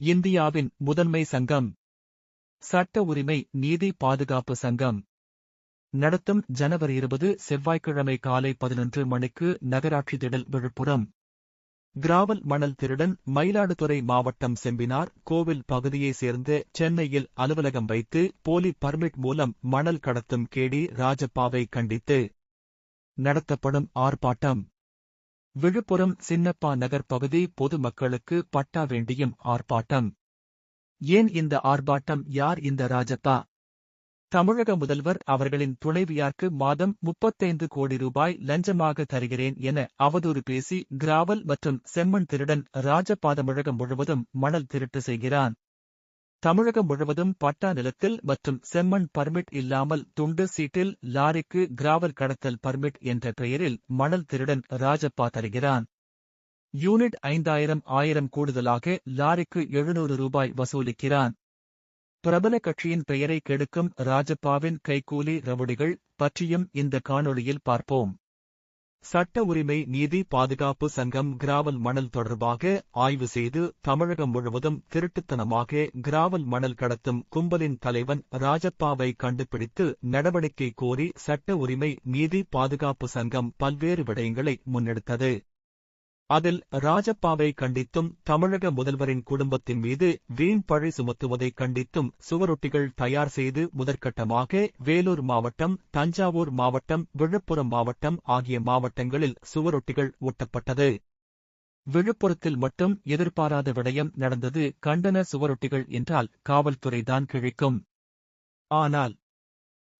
இந்தியாவின் முதன்மை சங்கம். சட்ட உரிமை நீதி பாதுகாப்பு சங்கம். நடத்தும் ஜனவரி இருபது செவ்வாய்க்கிழமை காலை பதினொன்று மணிக்கு நகராட்சி திடல் விழுப்புரம். கிராவல் மணல் திருடன் மயிலாடுதுறை மாவட்டம் செம்பினார் கோவில் பகுதியைச் சேர்ந்த சென்னையில் அலுவலகம் வைத்து போலி பர்மிட் மூலம் மணல் கடத்தும் கேடி ராஜப்பாவை கண்டித்து. நடத்தப்படும் ஆர்ப்பாட்டம். விழுப்புரம் சின்னப்பா நகர் பகுதி பொதுமக்களுக்கு பட்டா வேண்டியும் ஆர்ப்பாட்டம். ஏன் இந்த ஆர்ப்பாட்டம்? யார் இந்த ராஜப்பா தமிழக முதல்வர் அவர்களின் துணைவியார்க்கு மாதம் முப்பத்தைந்து கோடி ரூபாய் லஞ்சமாக தருகிறேன் என அவதூறு பேசி கிராவல் மற்றும் செம்மண் திருடன் ராஜப்பா தமிழகம் முழுவதும் மணல் திருட்டு செய்கிறான். தமிழகம் முழுவதும் பட்டா நிலத்தில் மற்றும் செம்மண் பர்மிட் இல்லாமல் துண்டு சீட்டில் லாரிக்கு கிராவல் கடத்தல் பர்மிட் என்ற பெயரில் மணல் திருடன் ராஜப்பா தருகிறான். யூனிட் ஐந்தாயிரம் ஆயிரம் கூடுதலாக லாரிக்கு எழுநூறு ரூபாய் வசூலிக்கிறான். பிரபல கட்சியின் பெயரை கெடுக்கும் ராஜப்பாவின் கைகூலி ரவுடிகள் பற்றியும் இந்த காணொளியில் பார்ப்போம். சட்ட உரிமை நீதி பாதுகாப்பு சங்கம் கிராவல் மணல் தொடர்பாக ஆய்வு செய்து தமிழகம் முழுவதும் திருட்டுத்தனமாக கிராவல் மணல் கடத்தும் கும்பலின் தலைவன் ராஜப்பாவை கண்டுபிடித்து நடவடிக்கை கோரி சட்ட உரிமை நீதி பாதுகாப்பு சங்கம் பல்வேறு விடயங்களை முன்னெடுத்தது. அதில் ராஜப்பாவை கண்டித்தும் தமிழக முதல்வரின் குடும்பத்தின் மீது வீண் பழி சுமத்துவதை கண்டித்தும் சுவரொட்டிகள் தயார் செய்து முதற்கட்டமாக வேலூர் மாவட்டம் தஞ்சாவூர் மாவட்டம் விழுப்புரம் மாவட்டம் ஆகிய மாவட்டங்களில் சுவரொட்டிகள் ஒட்டப்பட்டது. விழுப்புரத்தில் மட்டும் எதிர்பாராத விடயம் நடந்தது கண்டன சுவரொட்டிகள் என்றால் காவல்துறைதான் கிழிக்கும். ஆனால்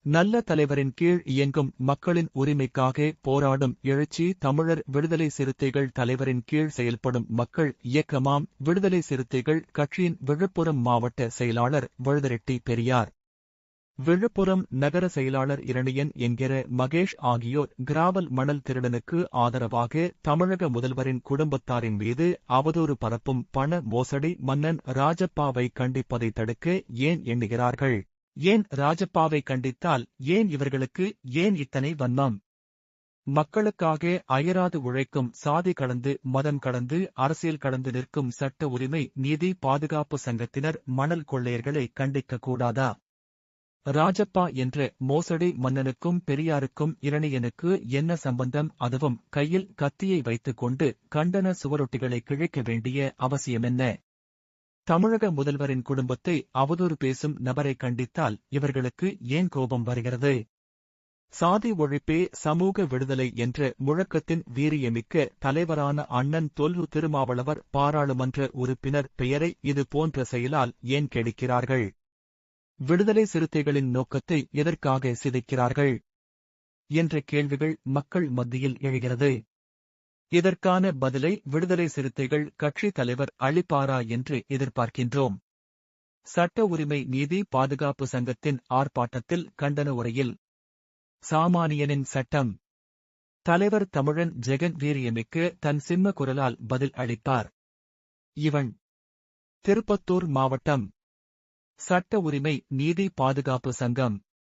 நல்ல தலைவரின் கீழ் இயங்கும் மக்களின் உரிமைக்காக போராடும் எழுச்சி தமிழர் விடுதலை சிறுத்தைகள் தலைவரின் கீழ் செயல்படும் மக்கள் இயக்கமாம். விடுதலை சிறுத்தைகள் கட்சியின் விழுப்புரம் மாவட்ட செயலாளர் வழுதரெட்டி பெரியார். விழுப்புரம் நகர செயலாளர் இரணியன் என்கிற மகேஷ் ஆகியோர் கிராவல் மணல் திருடனுக்கு ஆதரவாக தமிழக முதல்வரின் குடும்பத்தாரின் மீது அவதூறு பரப்பும் பண மோசடி மன்னன் ராஜப்பாவை கண்டிப்பதை தடுக்க ஏன் எண்ணுகிறார்கள்? ஏன் ராஜப்பாவை கண்டித்தால் ஏன் இவர்களுக்கு ஏன் இத்தனை வன்மம்? மக்களுக்காக அயராது உழைக்கும் சாதி கடந்து மதம் கடந்து அரசியல் கடந்து நிற்கும் சட்ட உரிமை நீதி பாதுகாப்பு சங்கத்தினர் மணல் கொள்ளையர்களை கண்டிக்க கூடாதா ராஜப்பா என்ற மோசடி மன்னனுக்கும் பெரியாருக்கும் இரணியனுக்கு என்ன சம்பந்தம்? அதுவும் கையில் கத்தியை வைத்துக் கொண்டு கண்டன சுவரொட்டிகளை கிழிக்க வேண்டிய அவசியமென்ன? தமிழக முதல்வரின் குடும்பத்தை அவதூறு பேசும் நபரை கண்டித்தால் இவர்களுக்கு ஏன் கோபம் வருகிறது? சாதி ஒழிப்பே சமூக விடுதலை என்ற முழக்கத்தின் வீரியமிக்க தலைவரான அண்ணன் தொல்லு திருமாவளவர் பாராளுமன்ற உறுப்பினர் பெயரை இது போன்ற செயலால் ஏன் கெடுக்கிறார்கள்? விடுதலை சிறுத்தைகளின் நோக்கத்தை எதற்காக சிதைக்கிறார்கள்? என்ற கேள்விகள் மக்கள் மத்தியில் எழுகிறது. இதற்கான பதிலை விடுதலை சிறுத்தைகள் கட்சித் தலைவர் அளிப்பாரா என்று எதிர்பார்க்கின்றோம். சட்ட உரிமை நீதி பாதுகாப்பு சங்கத்தின் ஆர்ப்பாட்டத்தில் கண்டன உரையில் சாமானியனின் சட்டம். தலைவர் தமிழன் ஜெகன் வீரியமிக்கு தன் சிம்ம குரலால் பதில் அளிப்பார் இவன் திருப்பத்தூர் மாவட்டம் சட்ட உரிமை நீதி பாதுகாப்பு சங்கம்.